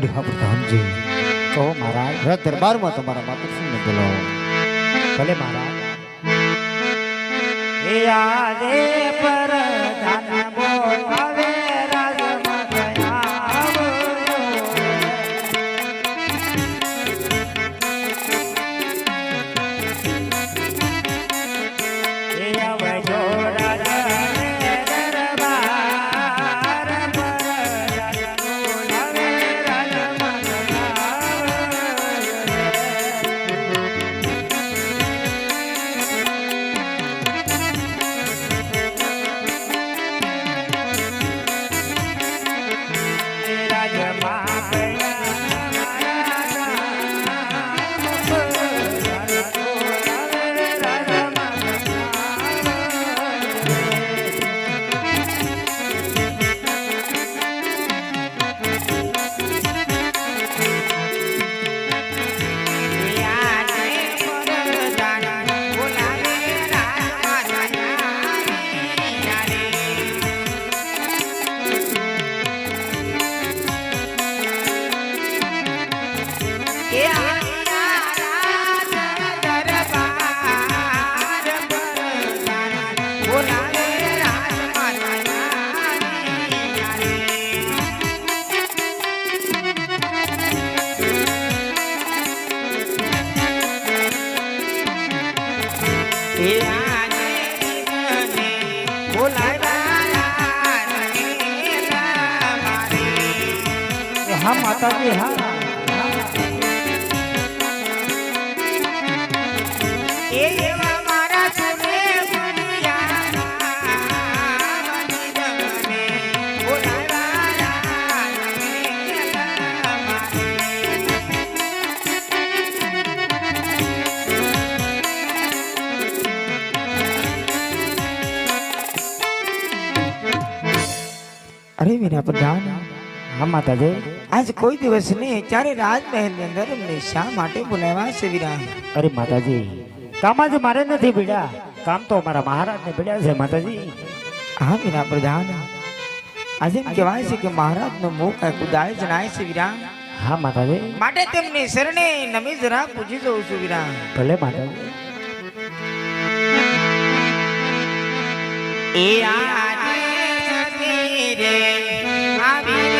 અરે હા પ્રધાનજી કહો મહારાજ રાત દરબારમાં તમારા માતૃશ્રીને બોલાવો. ભલે મહારાજ. આજે પર હા માતાજી હા. મારા અરે વીરા પ્રધાન હા માતાજી આજ કોઈ દિવસ નહીં ત્યારે રાજમહેલની અંદર અમને શા માટે બોલાવ્યા છે વીરા અરે માતાજી કામ જ મારે નથી ભીડા. કામ તો અમારા મહારાજને ભીડ્યા છે માતાજી. હા વીરા પ્રધાન. આજે એમ કહેવાય છે કે મહારાજ નો મુખ કુદાય જણાય છે વીરા હા માતાજી. માટે તેમની શરણે નમી જરા પૂછી જઉં છું વિરામ. ભલે માતાજી. એ આ રે આવી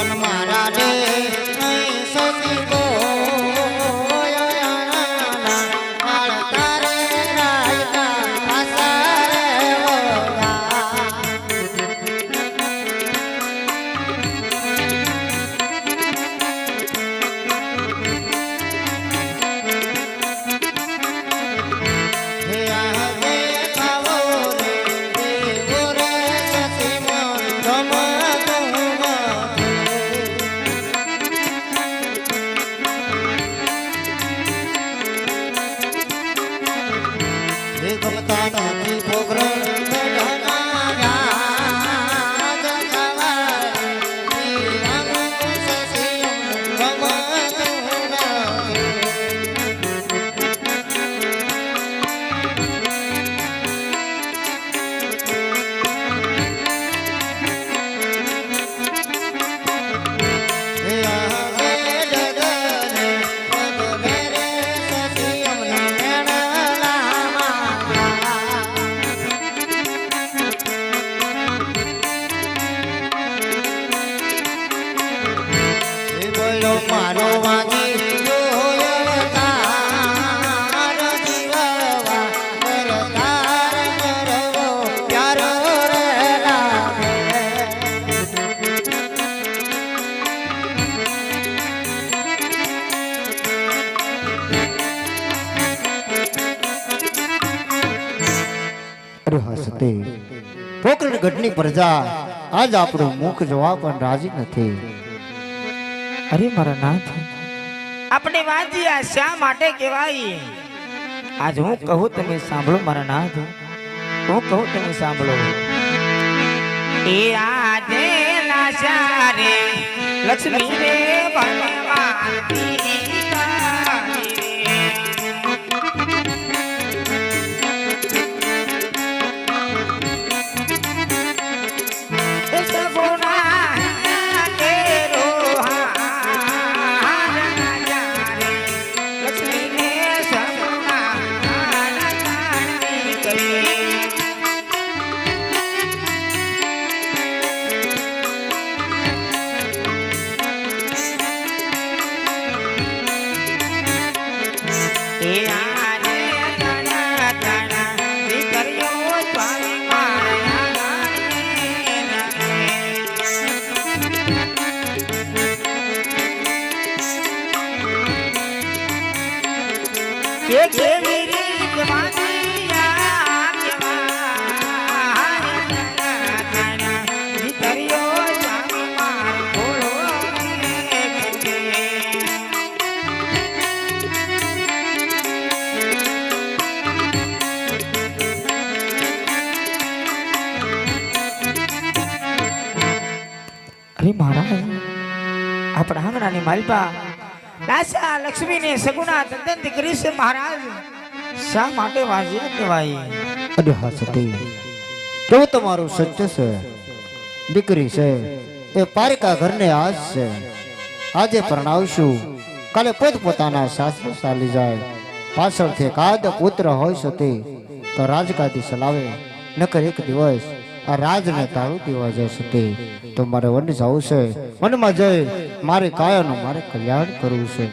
મારા રે હે ગમતા નથી પોગરણ ગઢની પ્રજા. આજ આપણું મુખ જોવા પણ રાજી નથી. અરે મારા નાથ. આપણે આ શા માટે કહેવાય? આજ હું કહું તમે સાંભળો મારા નાથ. હું કહું તમે સાંભળો. એ આજે ના સારે લક્ષ્મી રે ભગવાન કે કેવી રીત માની અરે મહારાજ આપણા માલપા દાસા લક્ષ્મીને સગુણા તદ્દન દીકરી છે મહારાજ. શા માટે વાજ્યા કહેવાય? અરે હા, સતી. કેવું તમારું સત્ય છે? દીકરી છે, એ પારિકા ઘરને આજ છે. આજે પરણાવશું કાલે પોત પોતાના સાસરે ચાલી જાય. પાછળથી કાદ પુત્ર હોય સતી. તો રાજગાદી ચલાવે નકર એક દિવસ આ રાજને તાળું દેવા જશે તે. તો મારે વન જવું છે વનમાં જઈ મારે કાયાનું મારે કલ્યાણ કરવું છે.